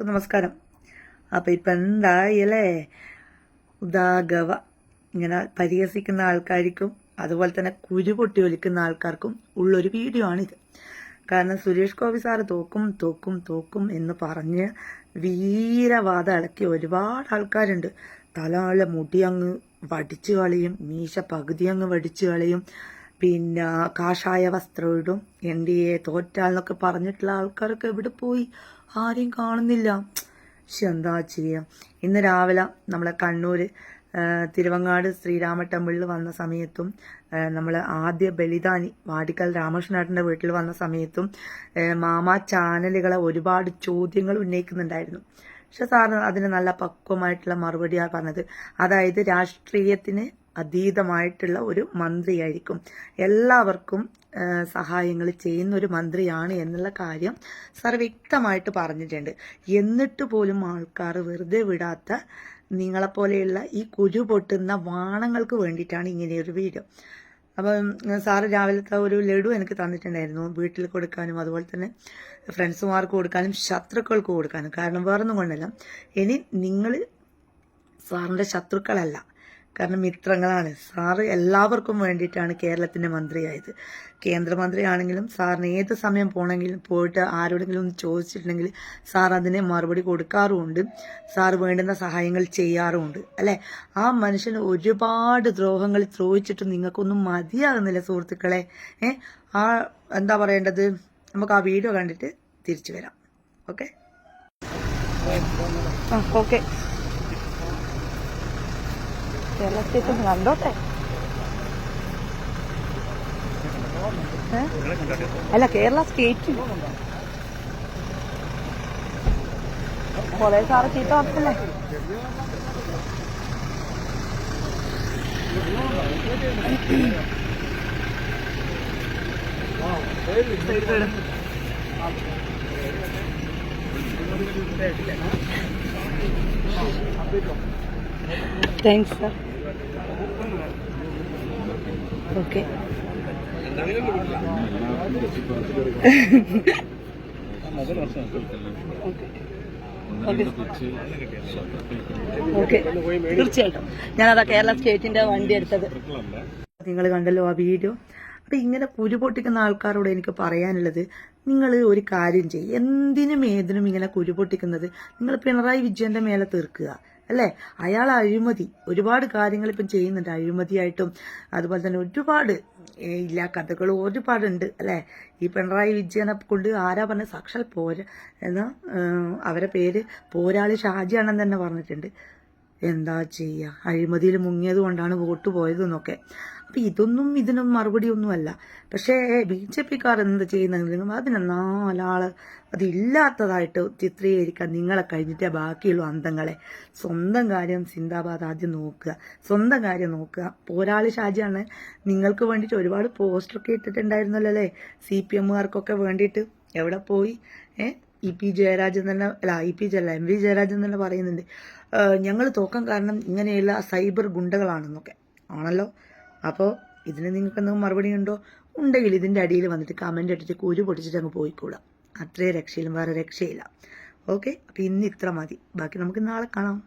എല്ലാവർക്കും നമസ്കാരം. അപ്പോൾ ഇപ്പം എന്തായല്ലേ? ഉദാഗവ. ഇങ്ങനെ പരിഹസിക്കുന്ന ആൾക്കാർക്കും അതുപോലെ തന്നെ കുരു പൊട്ടി ഒലിക്കുന്ന ആൾക്കാർക്കും ഉള്ളൊരു വീഡിയോ ആണിത് കാരണം സുരേഷ് ഗോപി സാർ തോക്കും തോക്കും തോക്കും എന്ന് പറഞ്ഞ് വീരവാദം ഇളക്കി ഒരുപാട് ആൾക്കാരുണ്ട്. തലാളെ മുടി അങ്ങ് വടിച്ചു കളയും മീശ പകുതി അങ്ങ് വടിച്ചു കളയും. പിന്നെ കാഷായ വസ്ത്രം ഇടും എൻ ഡി എ പറഞ്ഞിട്ടുള്ള ആൾക്കാരൊക്കെ എവിടെ പോയി? ആരെയും കാണുന്നില്ല. പക്ഷെ എന്താ ചെയ്യാം? ഇന്ന് രാവിലെ നമ്മളെ കണ്ണൂർ തിരുവങ്ങാട് ശ്രീരാമ ടെമ്പിളിൽ വന്ന സമയത്തും നമ്മൾ ആദ്യ ബലിദാനി വാടിക്കൽ രാമകൃഷ്ണേട്ടന്റെ വീട്ടിൽ വന്ന സമയത്തും മാമ ചാനലുകളെ ഒരുപാട് ചോദ്യങ്ങൾ ഉന്നയിക്കുന്നുണ്ടായിരുന്നു. പക്ഷെ സാറ് അതിന് നല്ല പക്വമായിട്ടുള്ള മറുപടിയാണ് പറഞ്ഞത്. അതായത് രാഷ്ട്രീയത്തിന് അതീതമായിട്ടുള്ള ഒരു മന്ത്രിയായിരിക്കും. എല്ലാവർക്കും സഹായങ്ങൾ ചെയ്യുന്ന ഒരു മന്ത്രിയാണ് എന്നുള്ള കാര്യം സാർ വ്യക്തമായിട്ട് പറഞ്ഞിട്ടുണ്ട്. എന്നിട്ട് പോലും ആൾക്കാർ വെറുതെ വിടാത്ത നിങ്ങളെപ്പോലെയുള്ള ഈ കുരു പൊട്ടുന്ന വാണങ്ങൾക്ക് വേണ്ടിയിട്ടാണ് ഇങ്ങനെയൊരു വീഡിയോ അപ്പം സാറ് രാവിലത്തെ ഒരു ലഡു എനിക്ക് തന്നിട്ടുണ്ടായിരുന്നു. വീട്ടിൽ കൊടുക്കാനും അതുപോലെ തന്നെ ഫ്രണ്ട്സുമാർക്ക് കൊടുക്കാനും ശത്രുക്കൾക്ക് കൊടുക്കാനും. കാരണം വേറൊന്നും കൊണ്ടല്ല. ഇനി നിങ്ങൾ സാറിന്റെ ശത്രുക്കളല്ല. കാരണം മിത്രങ്ങളാണ്. സാറ് എല്ലാവർക്കും വേണ്ടിയിട്ടാണ് കേരളത്തിന്റെ മന്ത്രിയായത്. കേന്ദ്രമന്ത്രിയാണെങ്കിലും സാറിന് ഏത് സമയം പോകണമെങ്കിലും പോയിട്ട് ആരോടെങ്കിലും ഒന്ന് ചോദിച്ചിട്ടുണ്ടെങ്കിൽ സാർ അതിന് മറുപടി കൊടുക്കാറുമുണ്ട്. സാർ വേണ്ടുന്ന സഹായങ്ങൾ ചെയ്യാറുമുണ്ട്. അല്ലേ? ആ മനുഷ്യന് ഒരുപാട് ദ്രോഹങ്ങൾ ദ്രോഹിച്ചിട്ടും നിങ്ങൾക്കൊന്നും മതിയാകുന്നില്ല സുഹൃത്തുക്കളെ. ഏ? ആ എന്താ പറയേണ്ടത്? നമുക്ക് ആ വീഡിയോ കണ്ടിട്ട് തിരിച്ചു വരാം. ഓക്കെ? ഓക്കെ. കേരളത്തേക്ക് ഒന്ന് കണ്ടോട്ടെ അല്ല കേരള സ്റ്റേറ്റ് കൊറേ സാറ് ചീത്ത പറഞ്ഞല്ലേ? Thanks sir okay. തീർച്ചയായിട്ടും. ഞാനതാ കേരള സ്റ്റേറ്റിന്റെ വണ്ടി എടുത്തത്. നിങ്ങൾ കണ്ടല്ലോ ആ വീഡിയോ. അപ്പൊ ഇങ്ങനെ കുരു പൊട്ടിക്കുന്ന ആൾക്കാരോട് എനിക്ക് പറയാനുള്ളത് നിങ്ങൾ ഒരു കാര്യം ചെയ്യും. എന്തിനും ഏതിനും ഇങ്ങനെ കുരു പൊട്ടിക്കുന്നത്. നിങ്ങൾ പിണറായി വിജയന്റെ മേലെ തീർക്കുക. അല്ലേ? അയാൾ അഴിമതി. ഒരുപാട് കാര്യങ്ങൾ ഇപ്പം ചെയ്യുന്നുണ്ട്. അഴിമതിയായിട്ടും അതുപോലെ തന്നെ ഒരുപാട് ഇല്ല കഥകൾ ഒരുപാടുണ്ട് അല്ലേ? ഈ പിണറായി വിജയനെ കൊണ്ട് ആരാ പറഞ്ഞ? സാക്ഷാൽ പോര എന്നാ അവരെ പേര് പോരാളി ഷാജിയാണെന്ന് തന്നെ പറഞ്ഞിട്ടുണ്ട്. എന്താ ചെയ്യുക അഴിമതിയിൽ മുങ്ങിയത് കൊണ്ടാണ് വോട്ട് പോയതെന്നൊക്കെ. അപ്പം ഇതൊന്നും ഇതിനൊന്നും മറുപടിയൊന്നുമല്ല. പക്ഷേ ബി ജെ പിക്കാർ എന്ത് ചെയ്യുന്നെങ്കിലും അതിന് നാലാൾ അതില്ലാത്തതായിട്ട് ചിത്രീകരിക്കാൻ നിങ്ങളെ കഴിഞ്ഞിട്ടേ ബാക്കിയുള്ള അന്തങ്ങളെ. സ്വന്തം കാര്യം സിന്ദാബാദ് ആദ്യം നോക്കുക. സ്വന്തം കാര്യം നോക്കുക. പോരാളി ഷാജിയാണ്. നിങ്ങൾക്ക് വേണ്ടിയിട്ട് ഒരുപാട് പോസ്റ്ററൊക്കെ ഇട്ടിട്ടുണ്ടായിരുന്നല്ലോ അല്ലേ? സി പി എമ്മുകാർക്കൊക്കെ വേണ്ടിയിട്ട്. എവിടെ പോയി? ഏഹ് ഇ പി ജയരാജൻ തന്നെ അല്ല ഇ പി ജയല്ല എം വി ജയരാജൻ തന്നെ പറയുന്നുണ്ട്. ഞങ്ങൾ തോക്കം കാരണം ഇങ്ങനെയുള്ള സൈബർ ഗുണ്ടകളാണെന്നൊക്കെ. ആണല്ലോ? അപ്പോൾ ഇതിന് നിങ്ങൾക്ക് എന്തെങ്കിലും മറുപടി ഉണ്ടോ? ഉണ്ടെങ്കിൽ ഇതിന്റെ അടിയിൽ വന്നിട്ട് കമന്റ് ഇട്ടിട്ട് കുരു പൊട്ടിച്ചിട്ട് അങ്ങ് പോയിക്കൂടാം. അത്രേ രക്ഷയിലും വേറെ രക്ഷയില്ല. ഓക്കെ അപ്പോൾ ഇന്ന് ഇത്ര മതി. ബാക്കി നമുക്ക് നാളെ കാണാം.